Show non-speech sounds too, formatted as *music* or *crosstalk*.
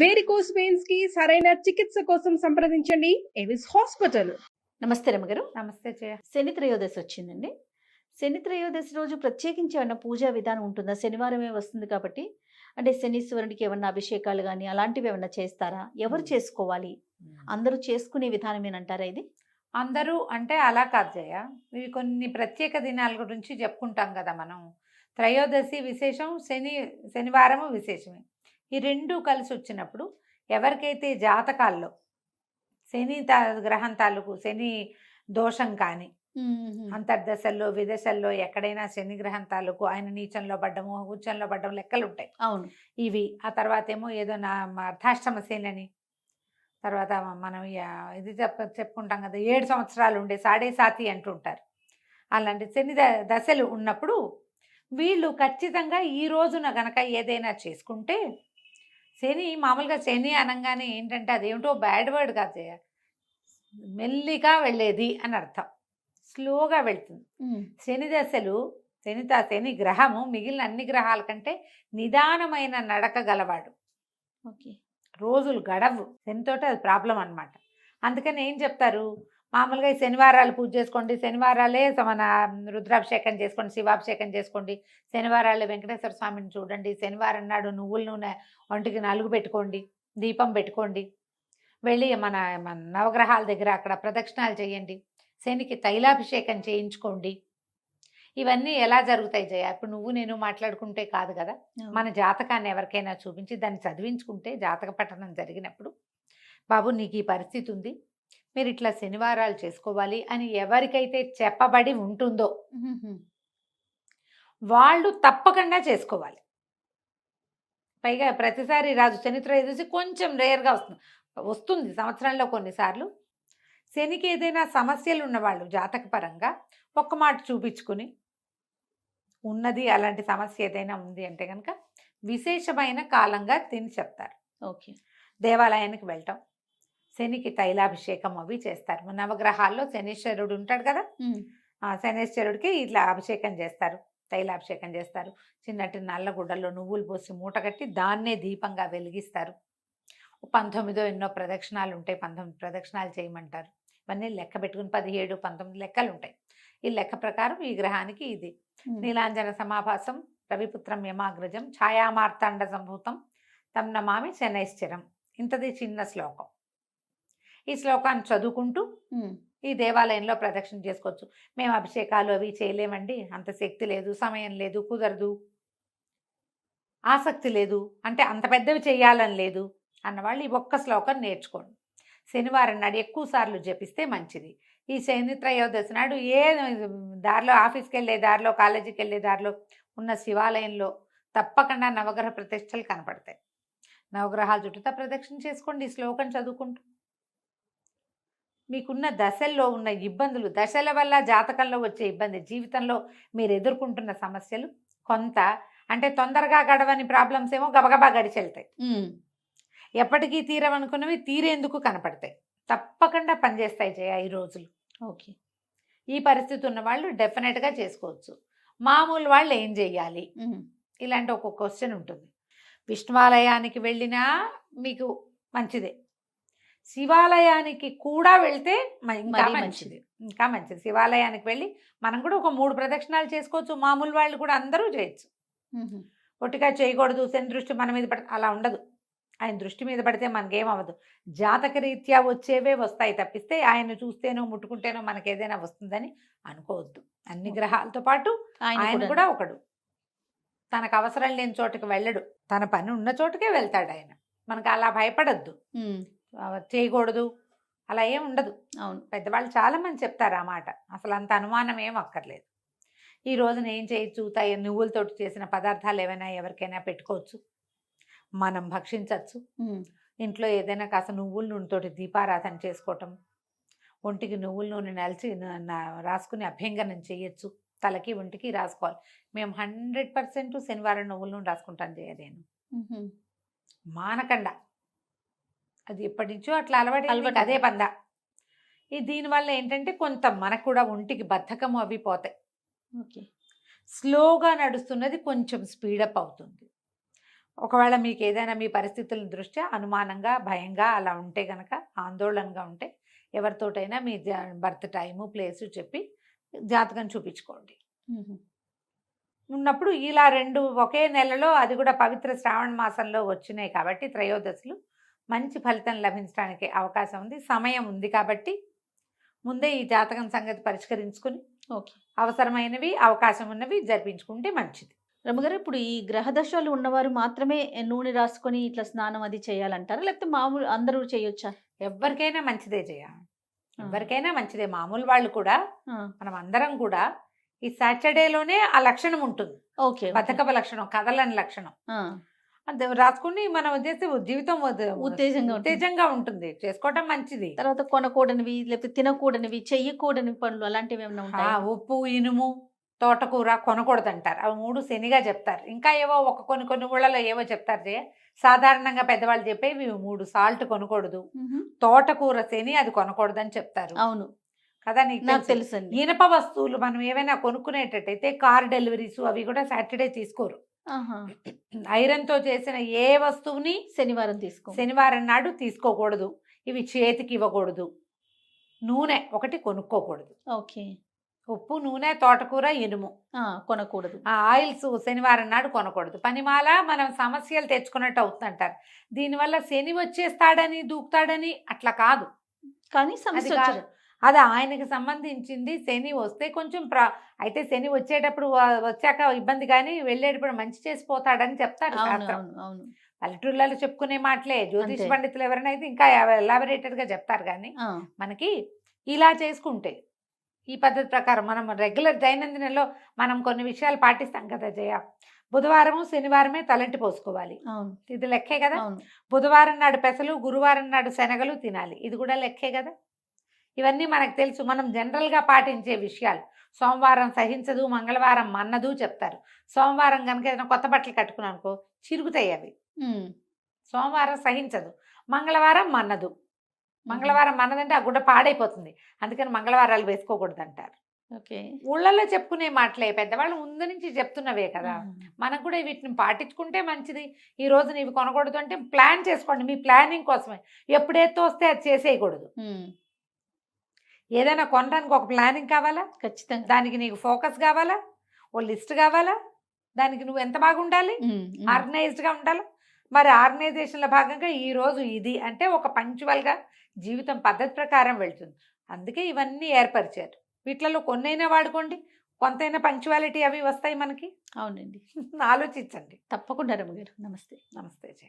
Varicose వెయిన్స్కి సరైన చికిత్స కోసం సంప్రదించండి. ఎవిస్ హాస్పిటల్ నమస్తే రమ్మగారు నమస్తే జయ. శని త్రయోదశి వచ్చిందండి. శని త్రయోదశి రోజు ప్రత్యేకించి ఏమన్నా పూజా విధానం ఉంటుందా? శనివారమే వస్తుంది కాబట్టి అంటే శనీశ్వరునికి ఏమన్నా అభిషేకాలు కానీ అలాంటివి ఏమన్నా చేస్తారా? ఎవరు చేసుకోవాలి? అందరూ చేసుకునే విధానమేనంటారా ఇది? అందరూ అంటే అలా కాదు జయ. ఇవి కొన్ని ప్రత్యేక దినాల గురించి చెప్పుకుంటాం కదా మనం. త్రయోదశి విశేషం శని శనివారము విశేషమే. ఈ రెండు కలిసి వచ్చినప్పుడు ఎవరికైతే జాతకాల్లో శని గ్రహం తాలూకు శని దోషం కానీ అంతర్దశల్లో విదశల్లో ఎక్కడైనా శని గ్రహం తాలూకు ఆయన నీచంలో పడ్డము ఉచ్చంలో పడ్డం లెక్కలు ఉంటాయి అవును. ఇవి ఆ తర్వాత ఏమో ఏదో నా అర్ధాష్టమ శని తర్వాత మనం ఇది చెప్ చెప్పుకుంటాం కదా ఏడు సంవత్సరాలు ఉండే సాడే సాతి అంటుంటారు. అలాంటి శని దశలు ఉన్నప్పుడు వీళ్ళు ఖచ్చితంగా ఈ రోజున గనక ఏదైనా చేసుకుంటే శని మామూలుగా శని అనగానే ఏంటంటే అదేమిటో బ్యాడ్ వర్డ్ కాదు జయ. మెల్లిగా వెళ్ళేది అని అర్థం. స్లోగా వెళ్తుంది. శని దశలు శని శని గ్రహము మిగిలిన అన్ని గ్రహాల కంటే నిదానమైన నడక గలవాడు. ఓకే. రోజులు గడవు. శనితోటి అది ప్రాబ్లం అన్నమాట. అందుకని ఏం చెప్తారు? మామూలుగా ఈ శనివారాలు పూజ చేసుకోండి శనివారాలే మన రుద్రాభిషేకం చేసుకోండి శివాభిషేకం చేసుకోండి శనివారాలు వెంకటేశ్వర స్వామిని చూడండి శనివారం నాడు నువ్వుల నూనె ఒంటికి నలుగు పెట్టుకోండి దీపం పెట్టుకోండి వెళ్ళి మన మన నవగ్రహాల దగ్గర అక్కడ ప్రదక్షిణాలు చేయండి శనికి తైలాభిషేకం చేయించుకోండి. ఇవన్నీ ఎలా జరుగుతాయి జయ? ఇప్పుడు నువ్వు నేను మాట్లాడుకుంటే కాదు కదా? మన జాతకాన్ని ఎవరికైనా చూపించి దాన్ని చదివించుకుంటే జాతక పఠనం జరిగినప్పుడు బాబు నీకు ఈ పరిస్థితి ఉంది మీరు ఇట్లా శనివారాలు చేసుకోవాలి అని ఎవరికైతే చెప్పబడి ఉంటుందో వాళ్ళు తప్పకుండా చేసుకోవాలి. పైగా ప్రతిసారి రాజు శని త్రయోదశి కొంచెం రేర్గా వస్తుంది. వస్తుంది సంవత్సరంలో కొన్నిసార్లు. శనికి ఏదైనా సమస్యలు ఉన్నవాళ్ళు జాతకపరంగా ఒక్క మాట చూపించుకుని ఉన్నది అలాంటి సమస్య ఏదైనా ఉంది అంటే కనుక విశేషమైన కాలంగా తిని చెప్తారు. ఓకే. దేవాలయానికి వెళ్ళటం శనికి తైలాభిషేకం అవి చేస్తారు. నవగ్రహాల్లో శనీశ్వరుడు ఉంటాడు కదా? ఆ శనేశ్వరుడికి ఇట్లా అభిషేకం చేస్తారు. తైలాభిషేకం చేస్తారు. చిన్నటి నల్ల గుడ్డల్లో నువ్వులు పోసి మూట కట్టి దాన్నే దీపంగా వెలిగిస్తారు. పంతొమ్మిదో ఎన్నో ప్రదక్షిణాలు ఉంటాయి పంతొమ్మిది ప్రదక్షిణాలు చేయమంటారు. ఇవన్నీ లెక్క పెట్టుకుని పదిహేడు పంతొమ్మిది లెక్కలు ఉంటాయి. ఈ లెక్క ప్రకారం ఈ గ్రహానికి ఇది. నీలాంజన సమాభాసం రవిపుత్రం యమాగ్రజం ఛాయామార్తాండ సంభూతం తం నమామి శనైశ్చరం. ఇంతది చిన్న శ్లోకం. ఈ శ్లోకాన్ని చదువుకుంటూ ఈ దేవాలయంలో ప్రదక్షిణ చేసుకోవచ్చు. మేము అభిషేకాలు అవి చేయలేమండి. అంత శక్తి లేదు సమయం లేదు కుదరదు. ఆసక్తి లేదు. అంటే అంత పెద్దవి చేయాలని లేదు అన్నవాళ్ళు ఈ ఒక్క శ్లోకం నేర్చుకోండి. శనివారం నాడు ఎక్కువ సార్లు జపిస్తే మంచిది. ఈ శని త్రయోదశి నాడు ఏ దారిలో ఆఫీస్కి వెళ్ళే దారిలో కాలేజీకి వెళ్ళే దారిలో ఉన్న శివాలయంలో తప్పకుండా నవగ్రహ ప్రతిష్టలు కనపడతాయి. నవగ్రహాల చుట్టూతా ప్రదక్షిణ చేసుకోండి ఈ శ్లోకం చదువుకుంటూ. మీకున్న దశల్లో ఉన్న ఇబ్బందులు దశల వల్ల జాతకంలో వచ్చే ఇబ్బంది జీవితంలో మీరు ఎదుర్కొంటున్న సమస్యలు కొంత అంటే తొందరగా గడవని ప్రాబ్లమ్స్ ఏమో గబగబా గడిచెళ్తాయి. ఎప్పటికీ తీరవనుకున్నవి తీరేందుకు కనపడతాయి. తప్పకుండా పనిచేస్తాయి జయ ఈ రోజులు. ఓకే. ఈ పరిస్థితి ఉన్న వాళ్ళు డెఫినెట్గా చేసుకోవచ్చు. మామూలు వాళ్ళు ఏం చేయాలి ఇలాంటి ఒక క్వశ్చన్ ఉంటుంది. విష్ణువాలయానికి వెళ్ళినా మీకు మంచిదే. శివాలయానికి కూడా వెళ్తే ఇంకా మంచిది. ఇంకా మంచిది. శివాలయానికి వెళ్ళి మనం కూడా ఒక మూడు ప్రదక్షిణాలు చేసుకోవచ్చు. మామూలు వాళ్ళు కూడా అందరూ చేయొచ్చు. ఒట్టిగా చేయకూడదు శని దృష్టి మన మీద పడ అలా ఉండదు. ఆయన దృష్టి మీద పడితే మనకేం అవ్వదు జాతక రీత్యా వచ్చేవే వస్తాయి తప్పిస్తే ఆయన చూస్తేనో ముట్టుకుంటేనో మనకి ఏదైనా వస్తుందని అనుకోవద్దు. అన్ని గ్రహాలతో పాటు ఆయన కూడా ఒకడు. తనకు అవసరం లేని చోటుకి వెళ్ళడు. తన పని ఉన్న చోటుకే వెళ్తాడు ఆయన. మనకు అలా భయపడద్దు. చేయకూడదు. అలా ఏం ఉండదు. అవును. పెద్దవాళ్ళు చాలా మంది చెప్తారు ఆ మాట. అసలు అంత అనుమానం ఏం అక్కర్లేదు. ఈ రోజున ఏం చేయొచ్చు తాయి నువ్వులతోటి చేసిన పదార్థాలు ఏమైనా ఎవరికైనా పెట్టుకోవచ్చు. మనం భక్షించవచ్చు ఇంట్లో ఏదైనా కాస్త నువ్వుల నూనెతోటి దీపారాధన చేసుకోవటం ఒంటికి నువ్వుల నూనె నలిచి రాసుకుని అభ్యంగనం చేయొచ్చు. తలకి ఒంటికి రాసుకోవాలి. మేము హండ్రెడ్ పర్సెంట్ శనివారం నువ్వుల నూనె రాసుకుంటాను ఉహుం. మానకండ. అది ఎప్పటి నుంచో అట్లా అలవాటు అలవాటు. అదే పంద. ఈ దీనివల్ల ఏంటంటే కొంత మనకు కూడా ఒంటికి బద్ధకము అవి పోతాయి. ఓకే. స్లోగా నడుస్తున్నది కొంచెం స్పీడప్ అవుతుంది. ఒకవేళ మీకు ఏదైనా మీ పరిస్థితుల దృష్ట్యా అనుమానంగా భయంగా అలా ఉంటే గనక ఆందోళనగా ఉంటే ఎవరితోటైనా మీ బర్త్ టైము ప్లేసు చెప్పి జాతకం చూపించుకోండి. ఉన్నప్పుడు ఇలా రెండు ఒకే నెలలో అది కూడా పవిత్ర శ్రావణ మాసంలో వచ్చినాయి కాబట్టి త్రయోదశులు. మంచి ఫలితం లభించడానికి అవకాశం ఉంది. సమయం ఉంది కాబట్టి ముందే ఈ జాతకం సంగతి పరిష్కరించుకుని ఓకే. అవసరమైనవి అవకాశం ఉన్నవి జరిపించుకుంటే మంచిది. రమ్మగారు ఇప్పుడు ఈ గ్రహ దశలు ఉన్నవారు మాత్రమే నూనె రాసుకొని ఇట్లా స్నానం అది చేయాలంటారా? లేకపోతే మామూలు అందరూ చేయొచ్చా? ఎవరికైనా మంచిదే ఆ. ఎవరికైనా మంచిదే. మామూలు వాళ్ళు కూడా మనం అందరం కూడా ఈ సాటర్డేలోనే ఆ లక్షణం ఉంటుంది. Okay okay. బతకప లక్షణం కదలని లక్షణం. రాసుకుని మనం చేస్తే జీవితం ఉత్తేజంగా ఉంటుంది. ఉత్తేజంగా ఉంటుంది. చేసుకోవటం మంచిది. తర్వాత కొనకూడనివి లేకపోతే తినకూడనివి చెయ్యకూడని పనులు అలాంటివి ఏమైనా ఉంటాయా? ఉప్పు ఇనుము తోటకూర కొనకూడదు అంటారు అవి మూడు శనిగా చెప్తారు. ఇంకా ఏవో ఒక కొన్ని కొన్ని ఊళ్ళలో ఏవో చెప్తారు జయ. సాధారణంగా పెద్దవాళ్ళు చెప్పేవి మూడు సాల్ట్ కొనకూడదు. తోటకూర శని అది కొనకూడదు అని చెప్తారు. అవును. కదా నీకు తెలుసు. ఇనప వస్తువులు మనం ఏవైనా కొనుక్కునేటట్టయితే కార్ డెలివరీస్ అవి కూడా సాటర్డే తీసుకోరు. ఆహా. ఐరన్తో చేసిన ఏ వస్తువుని శనివారం తీసుకో. శనివారం నాడు తీసుకోకూడదు. ఇవి చేతికి ఇవ్వకూడదు. నూనె ఒకటి కొనుక్కోకూడదు. ఓకే. ఉప్పు నూనె తోటకూర ఇనుము కొనకూడదు. ఆ ఆయిల్స్ శనివారం నాడు కొనకూడదు. పనిమాల మనం సమస్యలు తెచ్చుకున్నట్టు అవుతుందంటారు. దీనివల్ల శని వచ్చేస్తాడని దూకుతాడని అట్లా కాదు. కానీ సమస్య అది ఆయనకి సంబంధించింది శని వస్తే కొంచెం ప్రా అయితే శని వచ్చేటప్పుడు వచ్చాక ఇబ్బంది కానీ వెళ్ళేటప్పుడు మంచి చేసిపోతాడని చెప్తారు అవును పల్లెటూళ్ళలో చెప్పుకునే మాటలే జ్యోతిష్. పండితులు ఎవరైనా అయితే ఇంకా ఎలాబరేటెడ్గా చెప్తారు కానీ మనకి ఇలా చేసుకుంటే ఈ పద్ధతి ప్రకారం మనం రెగ్యులర్ దైనందినంలో మనం కొన్ని విషయాలు పాటిస్తాం కదా జయ. బుధవారము శనివారమే తలంటి పోసుకోవాలి. ఇది లెక్కే కదా? బుధవారం నాడు పెసలు గురువారం నాడు శనగలు తినాలి. ఇది కూడా లెక్కే కదా? ఇవన్నీ మనకు తెలుసు. మనం జనరల్గా పాటించే విషయాలు. సోమవారం సహించదు మంగళవారం మన్నదు చెప్తారు. సోమవారం కనుక ఏదైనా కొత్త బట్టలు కట్టుకున్నాను అనుకో చిరుగుతాయి అవి. సోమవారం సహించదు మంగళవారం మన్నదు. మంగళవారం మన్నదంటే ఆ గుడ్డ పాడైపోతుంది. అందుకని మంగళవారాలు వేసుకోకూడదు అంటారు ఓకే. ఊళ్ళల్లో చెప్పుకునే మాటలే పెద్దవాళ్ళు ముందు నుంచి చెప్తున్నవే కదా. ఆ, మనం కూడా వీటిని పాటించుకుంటే మంచిది. ఈ రోజు నీవి కొనకూడదు అంటే ప్లాన్ చేసుకోండి. మీ ప్లానింగ్ కోసమే. ఎప్పుడైతే వస్తే అది చేసేయకూడదు. ఏదైనా కొనడానికి ఒక ప్లానింగ్ కావాలా? ఖచ్చితంగా. దానికి నీకు ఫోకస్ కావాలా? ఓ లిస్ట్ కావాలా? దానికి నువ్వు ఎంత మ్మ్. మ్మ్. ఆర్గనైజ్డ్గా ఉండాలి? మరి ఆర్గనైజేషన్లో భాగంగా ఈ రోజు ఇది అంటే ఒక పంచువల్గా జీవితం పద్ధతి ప్రకారం వెళ్తుంది. అందుకే ఇవన్నీ ఏర్పరిచారు. వీటిలలో కొన్నైనా వాడుకోండి. కొంతైనా పంచువాలిటీ అవి వస్తాయి మనకి. అవునండి. *laughs* ఆలోచించండి. తప్పకుండా రమ్మగారు నమస్తే. నమస్తే జయ.